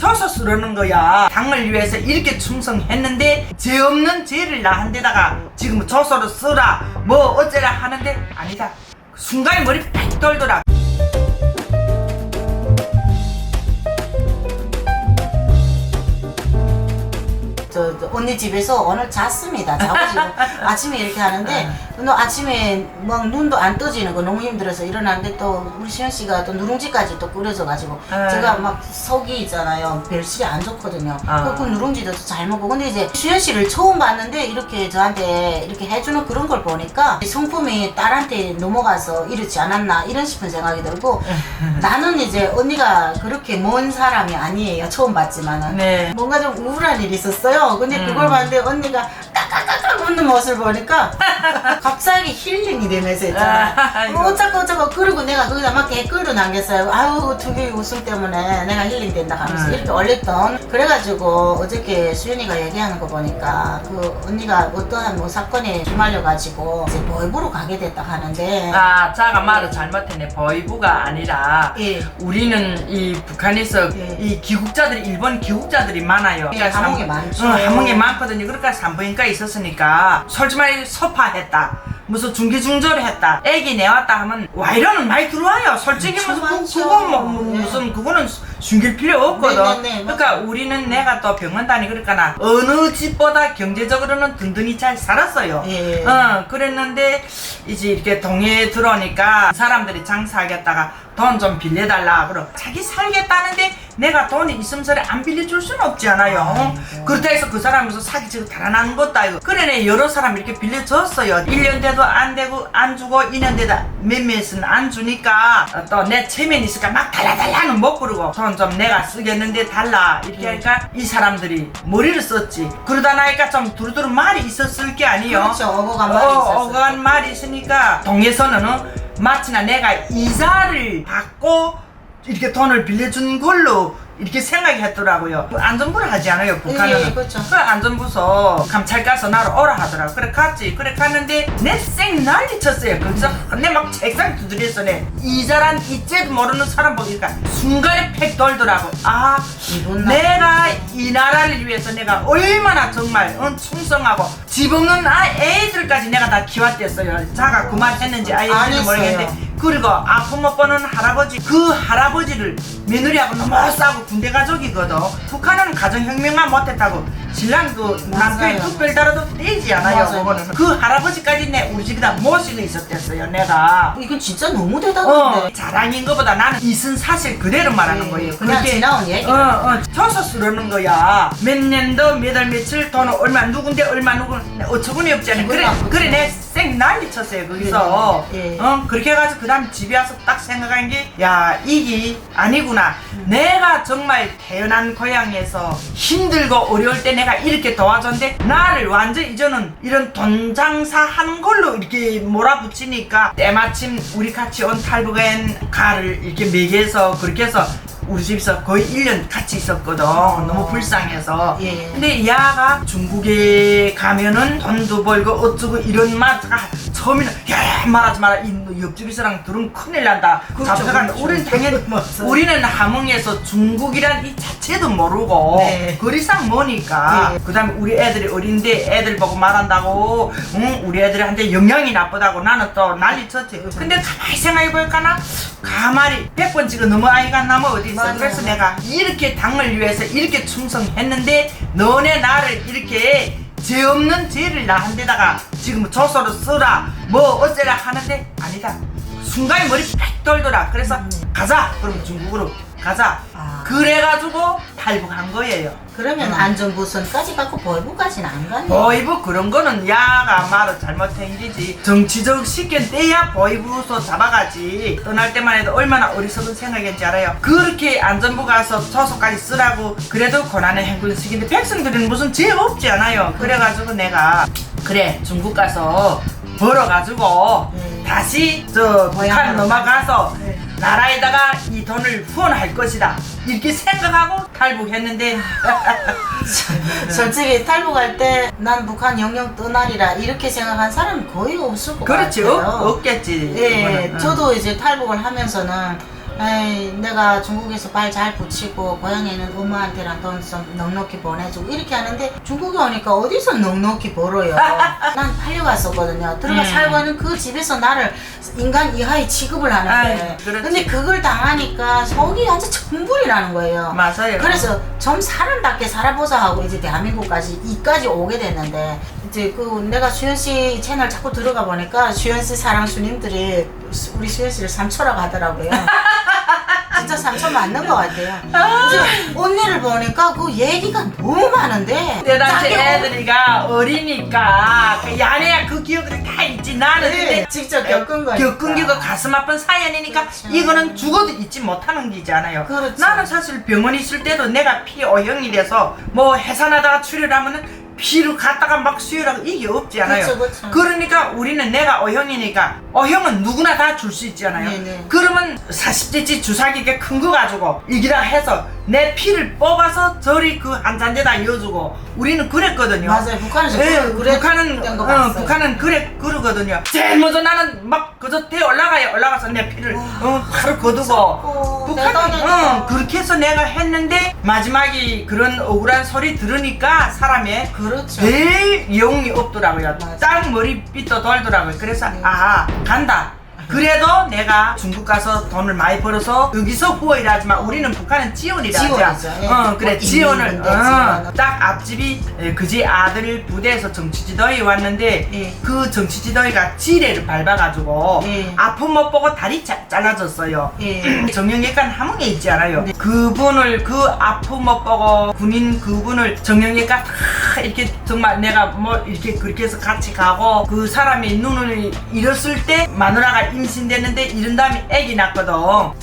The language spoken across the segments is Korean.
져서 쓰러는 거야. 당을 위해서 이렇게 충성했는데 죄 없는 죄를 나한 데다가 지금 저서로 쓰라 뭐 어쩌라 하는데 아니다. 순간에 머리 팍 돌더라. 저, 저 언니 집에서 오늘 잤습니다. 자고 지금 아침에 이렇게 하는데 너 아침에 막 눈도 안 떠지는 거 너무 힘들어서 일어났는데 또 우리 시현 씨가 또 누룽지까지 또 끓여줘 가지고 아. 제가 막 속이 있잖아요. 별실이 안 좋거든요. 아. 그 누룽지도 잘 먹고 근데 이제 시현 씨를 처음 봤는데 이렇게 저한테 이렇게 해주는 그런 걸 보니까 성품이 딸한테 넘어가서 이렇지 않았나 이런 싶은 생각이 들고 나는 이제 언니가 그렇게 먼 사람이 아니에요. 처음 봤지만은 네. 뭔가 좀 우울한 일이 있었어요. 근데 음. 그걸 봤는데 언니가 까까까까 웃는 모습을 보니까 갑자기 힐링이 되면서 있잖아. 아이고. 뭐 어쩌고 어쩌고 그리고 내가 거기다 막 댓글도 남겼어요. 아유 특유의 웃음 때문에 내가 힐링된다 하면서 음. 이렇게 올렸던. 그래가지고 어저께 수연이가 얘기하는 거 보니까 그 언니가 어떠한 뭐 사건에 휘말려가지고 이제 보이부로 가게 됐다 하는데. 아, 자가 말을 잘못했네. 보이부가 아니라 예. 우리는 이 북한에서 예. 이 기국자들이 일본 기국자들이 많아요. 예, 함흥이 산- 많죠. 어, 함흥이 많거든요. 그러니까 산부인과 있었으니까 솔직히 말해 서파했다. 무슨 중기중절을 했다. 애기 내왔다 하면 와이런은 많이 들어와요. 솔직히 그쵸, 무슨 그. 그거 뭐, 뭐 예. 무슨 그거는 숨길 필요 없거든. 네, 네, 네, 그러니까 우리는 내가 또 병원 다니 그러니까 나 어느 집보다 경제적으로는 든든히 잘 살았어요. 예. 어, 그랬는데 이제 이렇게 동해에 들어오니까 사람들이 장사하겠다가 돈 좀 빌려달라 그러 자기 살겠다는데 내가 돈이 있음서리 안 빌려줄 수는 없잖아요. 아이고. 그렇다 해서 그 사람에서 사기치고 달아나는 것도 아니고. 그래 내 여러 사람 이렇게 빌려줬어요. 1년 돼도 안 되고 안 주고 2년 되다 몇몇은 안 주니까 또 내 체면 있으니까 막 달라달라는 못 부르고 돈 좀 내가 쓰겠는데 달라. 이렇게 하니까 이 사람들이 머리를 썼지. 그러다 나니까 좀 두루두루 말이 있었을 게 아니에요. 그렇죠. 어거가 말이 어, 있었어요. 어간 말이 있으니까 동에서는 어, 마치나 내가 이자를 받고 이렇게 돈을 빌려준 걸로 이렇게 생각했더라고요. 그 안전부를 하지 않아요, 북한은. 예, 그렇죠. 그 안전부서 감찰 가서 나를 오라 하더라고. 그래 갔지. 그래 갔는데 내쌩 난리 쳤어요. 거기서 내막 책상 두드렸어. 내 이자란 이제도 모르는 사람 보니까 순간에 팩 돌더라고. 아, 나- 내가 이 나라를 위해서 내가 얼마나 정말 어, 충성하고 집 없는 아, 애들까지 내가 다 키웠댔어요. 자가 그만했는지 했어요. 모르겠는데 그리고 아픔 못 보는 할아버지 그 할아버지를 며느리하고 너무 싸고 군대 가족이거든. 북한은 가정혁명만 못했다고 신랑도 남편이 맞아요. 특별 달아도 떼지 않아요. 그거는 그 할아버지까지 내 우리 집에다 모시고 있었댔어요. 내가. 이건 진짜 너무 대단한데. 어, 자랑인 것보다 나는 이순 사실 그대로 말하는 네, 거예요. 그냥 그렇게 지나온 얘기. 어, 어, 져서 쓰려는 거야. 몇 년도 몇달 며칠 돈을 얼마 누군데 얼마 누구 어처구니 없지 않아. 기분 그래. 그래 내 쌩 난리 쳤어요 거기서. 네, 네. 어 그렇게 해가지고 그 다음 집에 와서 딱 생각한 게 야 이기 아니구나. 내가 정말 태어난 고향에서 힘들고 어려울 때 내가 이렇게 도와줬는데 나를 완전 이제는 이런 돈 장사 하는 걸로 이렇게 몰아붙이니까 때마침 우리 같이 온 탈북한 가를 이렇게 매개해서 그렇게 해서 우리 집에서 거의 1년 같이 있었거든. 너무 불쌍해서. 예. 근데 야가 중국에 가면은 돈도 벌고 어쩌고 이런 말가 처음에는 야 말하지 마라 이 옆집에서랑 들으면 큰일 난다. 그렇죠, 잡혀간다. 그렇죠. 우리는 당연히 맞아요. 우리는 함흥에서 중국이란 이 자체도 모르고 네. 거리상 뭐니까 예. 그다음에 우리 애들이 어린데 애들 보고 말한다고 응 우리 애들한테 영향이 나쁘다고 나는 또 난리 쳤지 근데 가만히 생각해볼까나 가만히 100번 찍어 넘어 아이가 남아 어디 있어. 그래서 내가 이렇게 당을 위해서 이렇게 충성했는데 너네 나를 이렇게 죄 없는 죄를 나한 데다가 지금 조서로 쓰라 뭐 어쩌라 하는데 아니다. 순간에 머리 팍 돌더라. 그래서 가자. 그럼 중국으로 가자 아. 그래가지고 탈북한 거예요 그러면 안전부선까지 받고 벌부까지는 안 가네. 보이부 그런 거는 야가 말을 잘못한 일이지 정치적 식견 떼야 보이부서 잡아가지 떠날 때만 해도 얼마나 어리석은 생각인지 알아요 그렇게 안전부 가서 초소까지 쓰라고 그래도 고난의 행군식인데 백성들은 무슨 죄 없지 않아요 그래가지고 내가 그래 중국 가서 벌어가지고 음. 다시 저 북한 넘어가서 네. 나라에다가 이 돈을 후원할 것이다 이렇게 생각하고 탈북했는데 솔직히 탈북할 때 난 북한 영영 떠나리라 이렇게 생각한 사람은 거의 없을 것 그렇지 같아요. 없, 없겠지 예, 그거는. 응. 저도 이제 탈북을 하면서는 에이, 내가 중국에서 발잘 붙이고 고향에는 엄마한테랑 돈 좀 넉넉히 보내주고 이렇게 하는데 중국에 오니까 어디서 넉넉히 벌어요. 난 팔려갔었거든요. 들어가 음. 살고 있는 그 집에서 나를 인간 이하의 취급을 하는데 아이, 그렇지. 근데 그걸 당하니까 속이 아주 천불이 나는 거예요. 맞아요. 그래서 좀 사람답게 살아보자 하고 이제 대한민국까지 이까지 오게 됐는데 이제 그 내가 수현 씨 채널 자꾸 들어가 보니까 수현 씨 사랑 수님들이 수- 우리 수현 씨를 삼초라고 하더라고요. 진짜 삼초 맞는 것 같아요. 이제 언니를 보니까 그 얘기가 너무 많은데 내 당시 자기 애들이가 어리니까 그 야네야 그 기억들이 다 있지 나는 네, 근데 직접 겪은 거니까. 겪은 게그 가슴 아픈 사연이니까 그렇죠. 이거는 죽어도 잊지 못하는 기잖아요 그렇죠. 나는 사실 병원 있을 때도 내가 피 O형이 돼서 뭐 해산하다가 출혈하면은 피를 갖다가 막 수혈하고 이게 없지 않아요 그렇죠, 그렇죠. 그러니까 우리는 내가 O형이니까 O형은 누구나 다 줄 수 있잖아요 네네. 그러면 40cm 주사기가 큰 거 가지고 이기라 해서 내 피를 뽑아서 저리 그 한 잔에다 이어주고 우리는 그랬거든요. 맞아요. 북한에서 예, 그- 그랬던 북한은 거 어, 봤어요. 북한은 그래 그러거든요. 제일 먼저 나는 막 그저 대 올라가요. 올라가서 내 피를 어, 바로 거두고 무섭고 대단하다. 어, 그렇게 해서 내가 했는데 마지막에 그런 억울한 소리 들으니까 사람의 그 렇죠. 제일 영이 없더라고요. 맞아. 딱 머리빛도 돌더라고요. 그래서 네. 아 간다. 그래도 내가 중국 가서 돈을 많이 벌어서 여기서 후원이라 하지만 우리는 북한은 지원이라. 지원이죠. 예. 어, 그래 뭐 지원을 어. 딱 앞집이 에, 그지 아들 부대에서 정치지도에 왔는데 예. 그 정치지도이가 지뢰를 밟아가지고 예. 아픔 못 보고 다리 자, 잘라졌어요. 예. 정형외과는 함흥에 있지 않아요. 네. 그분을 그 아픔 못 보고 군인 그분을 정형외과 다 이렇게 정말 내가 뭐 이렇게 그렇게 해서 같이 가고 그 사람이 눈을 잃었을 때 마누라가 임신됐는데 이런 다음에 애기 낳거든.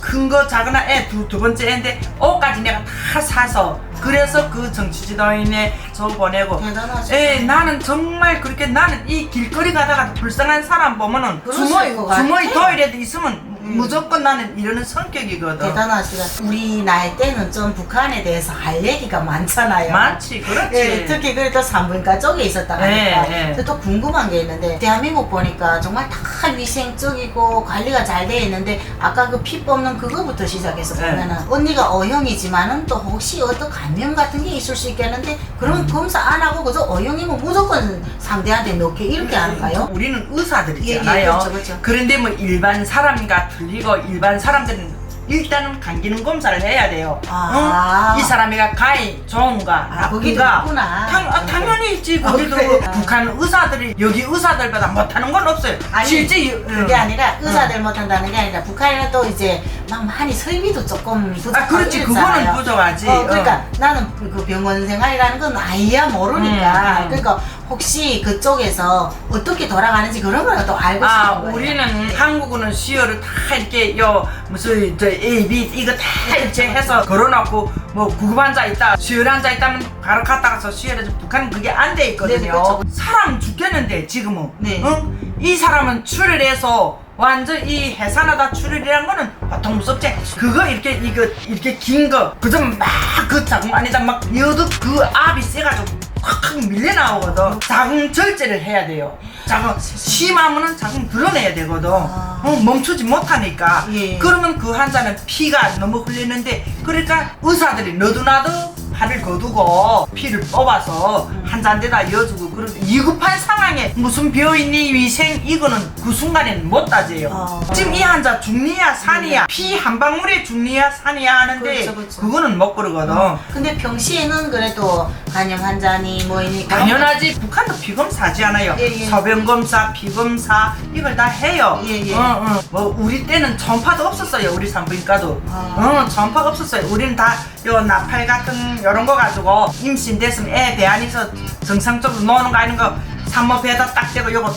큰 거 작은 애 두 두 번째 애인데 옷까지 내가 다 사서 그래서 그 정치지도인에 저 보내고 대단하시다. 예, 나는 정말 그렇게 나는 이 길거리 가다가 불쌍한 사람 보면은 주머니 것 같아. 주머니 토일에도 있으면 음. 무조건 나는 이러는 성격이거든. 대단하시다. 우리 나이 때는 좀 북한에 대해서 할 얘기가 많잖아요. 많지, 그렇지. 예, 특히 그래도 산부인과 쪽에 있었다 하니까 예, 예. 근데 또 궁금한 게 있는데 대한민국 보니까 정말 다 위생적이고 관리가 잘 돼 있는데 아까 그 피 뽑는 그거부터 시작해서 예. 보면은 언니가 O형이지만은 또 혹시 어떤 감염 같은 게 있을 수 있겠는데 그럼 검사 안 하고 그저 O형이면 무조건 상대한테 넣게 이렇게 하는가요? 우리는 예, 예, 의사들이잖아요. 그렇죠, 그렇죠. 런데뭐 일반 사람과 틀리고 일반 사람들은 일단은 감기는 검사를 해야 돼요. 아. 응? 이 사람이가 가히 좋은가 아, 거기도 나쁜가 있구나. 당, 아, 당연히 있지. 아, 거기도 그래. 북한 의사들이 여기 의사들보다 못하는 건 없어요. 아니, 실제 그게 응. 아니라 의사들 못한다는 게 아니라 북한에는 또 이제 막 많이 설비도 조금 부족하고 아 그렇지. 그거는 부족하지. 어, 그러니까 어. 나는 그 병원 생활이라는 건 아예 모르니까 음, 음. 그러니까 혹시 그쪽에서 어떻게 돌아가는지 그런 걸 또 알고 아, 싶은 거예요. 우리는 한국은 수혈을 다 이렇게 요 무슨 저 A, B 이거 다 이렇게 해서 걸어놓고 뭐 구급 환자 있다 수혈 환자 있다면 바로 갔다 가서 수혈해서 북한은 그게 안 돼 있거든요. 네, 그렇죠. 사람 죽겠는데 지금은. 네. 응? 이 사람은 출혈해서 완전 이 해산하다 출혈이란 거는 보통 무섭지. 그거 이렇게 이거 이렇게 긴 거 그저 막그 자궁 안에다 막 여도 그 압이 세가지고 확 밀려 나오거든. 자궁 절제를 해야 돼요. 자궁 심하면은 자궁 드러내야 되거든. 아. 어, 멈추지 못하니까. 예. 그러면 그 환자는 피가 너무 흘리는데 그러니까 의사들이 너도나도 팔을 거두고 피를 뽑아서 한 잔데다 이어주고 그런 위급한 상황에 무슨 병이니 위생 이거는 그 순간에는 못 따져요. 어. 지금 이 환자 중리야 산이야 피 한 방울에 중리야 산이야 하는데 그렇죠, 그렇죠. 그거는못 그러거든. 근데 평시에는 그래도 간염 환자니 뭐니 그런 당연하지 북한도 피검사지 않아요. 예, 예. 소변검사, 피검사 이걸 다 해요. 예, 예. 어, 어. 뭐 우리 때는 전파도 없었어요. 우리 산부인과도. 아. 어, 전파가 없었어요. 우리는 다 요 나팔 같은 이런 거 가지고 임신됐으면 애 배 안에서 정상적으로 노는 거 아닌 거 산모 배에다 딱 대고 요거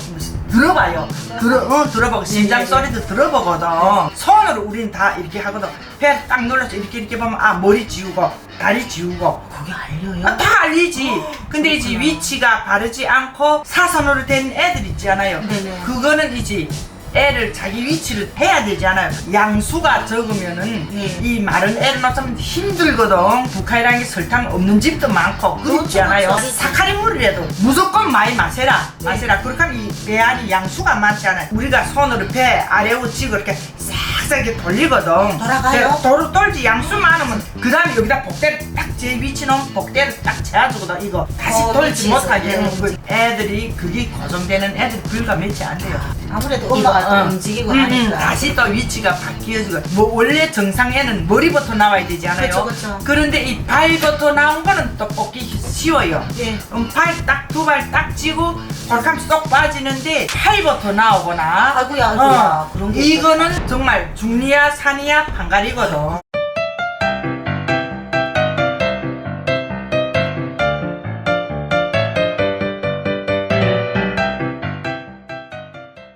들어봐요. 들어, 어, 들어보고 심장 예, 예. 소리도 들어보거든. 손으로 우리는 다 이렇게 하거든. 배 딱 눌러서 이렇게 이렇게 보면 아 머리 지우고 다리 지우고 그게 알려요? 아, 다 알리지. 근데 이제 위치가 바르지 않고 사선으로 된 애들 있지 않아요. 네네. 그거는 이제 애를 자기 위치를 해야 되지 않아요. 양수가 적으면은 네. 이 마른 애를 낳자면 힘들거든. 북한이라는 게 설탕 없는 집도 많고 그렇지 않아요. 그렇죠. 사카린 물이라도 무조건 많이 마세라. 네. 마세라. 그렇게 하면 이 배 안이 양수가 많지 않아요. 우리가 손으로 배 아래로 찍어 이렇게 싹 이렇게 돌리거든. 돌아가요? 그 도로 돌지 양수 많으면 그 다음에 여기다 복대를 딱제 위치 놓으면 복대를 딱 재가지고도 이거 다시 어, 돌지 위치에서. 못하게 네. 그 애들이 그게 고정되는 애들 불과 몇이 안 돼요. 아무래도 엄마가 이거, 또 어. 움직이고 음, 음, 하니까. 다시 또 위치가 바뀌어지고 뭐 원래 정상에는 머리부터 나와야 되지 않아요? 그쵸, 그쵸. 그런데 이 발부터 나온 거는 또 뽑기 쉬워요. 예. 음, 팔딱 두 발 딱 찌고 벌감 쏙 빠지는데 팔부터 나오거나 아이고야, 아이고야. 그런 게 이거는 정말 중리야 산이야 판갈이거든